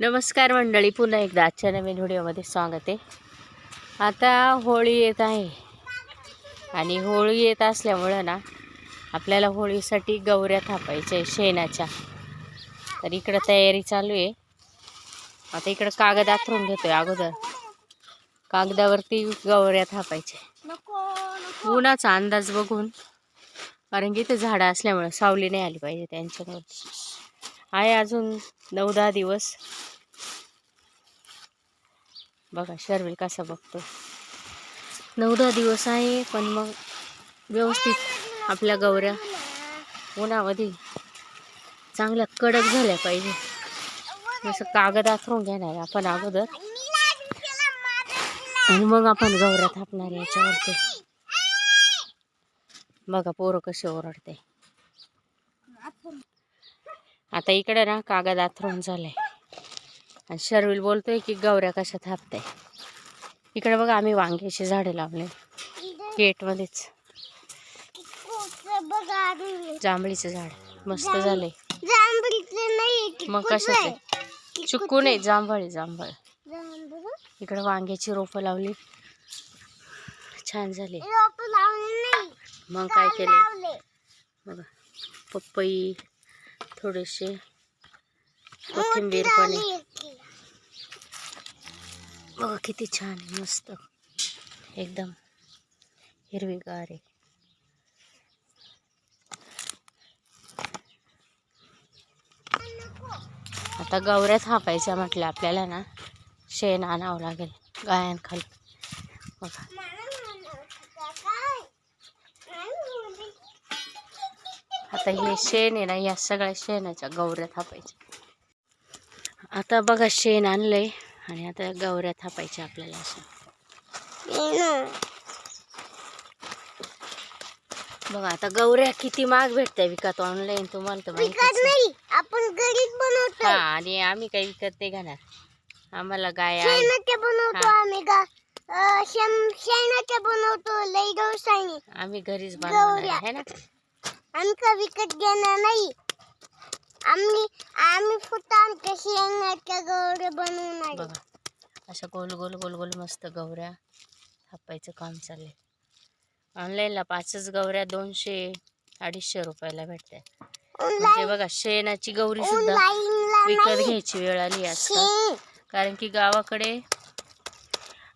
नमस्कार मंडळी पुन्हा एकदा आजच्या नवीन व्हिडिओमध्ये स्वागत आहे. आता होळी येत आहे आणि होळी येत असल्यामुळं ना आपल्याला होळीसाठी गौऱ्या थापायच्या आहे शेणाच्या. तर इकडं तयारी चालू आहे. आता इकडं कागद आथरून घेतोय अगोदर. कागदावरती गौऱ्या थापायच्या उन्हाचा अंदाज बघून कारण की इथे झाडं असल्यामुळं सावली नाही आली पाहिजे त्यांच्यामुळे. आहे अजून नऊ दहा दिवस. बघा शर्वेल कसा बघतो नऊ दहा दिवस आहे पण मग व्यवस्थित आपल्या गवऱ्या उन्हामध्ये चांगल्या कडक झाल्या पाहिजे. जसं कागद आखरून घेणार आहे आपण अगोदर. आणि मग आपण गौऱ्या थापणार याच्यावरती. बघा पोरं कसे ओरडते. आता इकडे ना कागद आथरून झालाय. आणि शर्विल बोलतोय की गौऱ्या कशा थापताय इकडे बघा आम्ही वांग्याची झाडे लावले. गेटमध्येच. जांभळीचं झाड. मस्त झालंय. मग कशाचं? चिक्कू नाही जांभळ आहे, जांभळ. इकडे वांग्याची रोपं लावली. छान झाली. मग काय केले बघा पपई थोडेसे कोथिंबीर पण बघा किती छान आहे मस्त. एकदम हिरवीगार आहे. आता गौऱ्या थापायच्या म्हटलं आपल्याला ना शेण आणावं लागेल गायांखाली. बघा. आता हे शेण आहे ना या सगळ्या शेणाच्या गौऱ्या थापायच्या. आता बघा शेण आणलंय आणि आता गौऱ्या थापायच्या आपल्याला असं बघा आता गौऱ्या किती महाग भेटत्या विकत ऑनलाईन तुम्हाला तर. आपण घरीच बनवतो. हा आणि आम्ही काही विकत नाही घेणार. आम्हाला गाय बनवतो. आम्ही गा अं, शेण- शेणाचे बनवतो लई दिवसांनी. आम्ही घरीच बनवणार. आहे ना? आम्ही का विकत घेणार नाही. आम्ही आम्ही फक्त आमच्या शेणाच्या गौरे बनवणार बघा अशा गोल गोल गोल गोल मस्त गौऱ्या थापायचं काम चाललंय. ऑनलाईनला पाचच गौऱ्या दोनशे अडीचशे रुपयाला भेटतात म्हणजे बघा शेणाची गौरी सुद्धा विकत घ्यायची वेळ आली आजकाल कारण की गावाकडे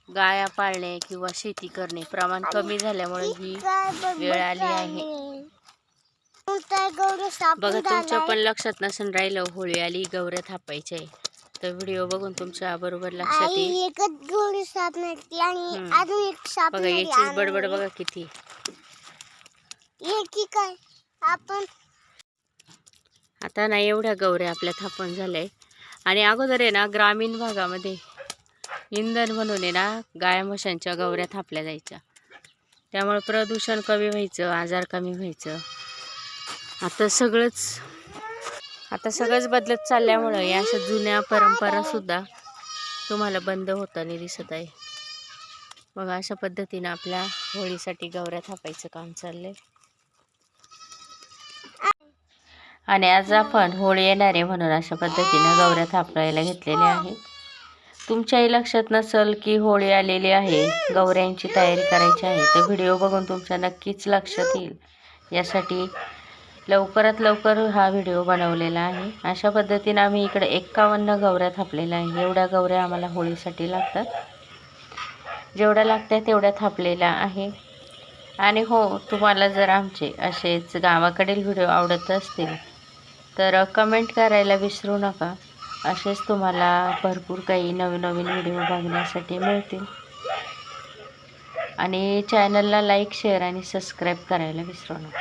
गाया पाळणे किंवा शेती करणे प्रमाण कमी झाल्यामुळे ही वेळ आली आहे. गौरे बघा तुमच्या. पण लक्षात नसून राहिलं होळी आली गौऱ्या थापायच्या तर व्हिडिओ बघून तुमच्या बरोबर लक्षात येईल. गौरी बघा बडबड बघा किती. काय? आपण आता ना एवढ्या गौऱ्या आपल्या थापण झाल्या. आणि अगोदर आहे ना ग्रामीण भागामध्ये इंधन म्हणून आहे ना गाया म्हशांच्या गौऱ्या थापल्या जायच्या. त्यामुळे प्रदूषण कमी व्हायचं आजार कमी व्हायचं. आता सगळंच आता सगळंच बदलत चालल्यामुळं या अशा जुन्या परंपरासुद्धा तुम्हाला बंद होताना दिसत आहे. मग अशा पद्धतीनं आपल्या होळीसाठी गौऱ्या थापायचं काम चाललंय. आणि आज आपण होळी येणार आहे म्हणून अशा पद्धतीनं गौऱ्या थापायला घेतलेल्या आहे तुमच्याही लक्षात नसेल की होळी आलेली आहे गौऱ्यांची तयारी करायची आहे तर व्हिडिओ बघून तुमच्या नक्कीच लक्षात येईल. यासाठी लवकरात लवकर हा व्हिडिओ बनवलेला आहे. अशा पद्धतीनं आम्ही इकडे एक्कावन्न गवऱ्या थापलेल्या आहे एवढ्या गवऱ्या आम्हाला होळीसाठी लागतात. जेवढ्या लागतात तेवढ्या थापलेल्या आहे. आणि हो तुम्हाला जर आमचे असेच गावाकडील व्हिडिओ आवडत असतील तर कमेंट करायला विसरू नका. असेच तुम्हाला भरपूर काही नवीन नवीन व्हिडिओ बघण्यासाठी मिळतील. आणि चॅनलला लाईक शेअर आणि सबस्क्राईब करायला विसरू नका.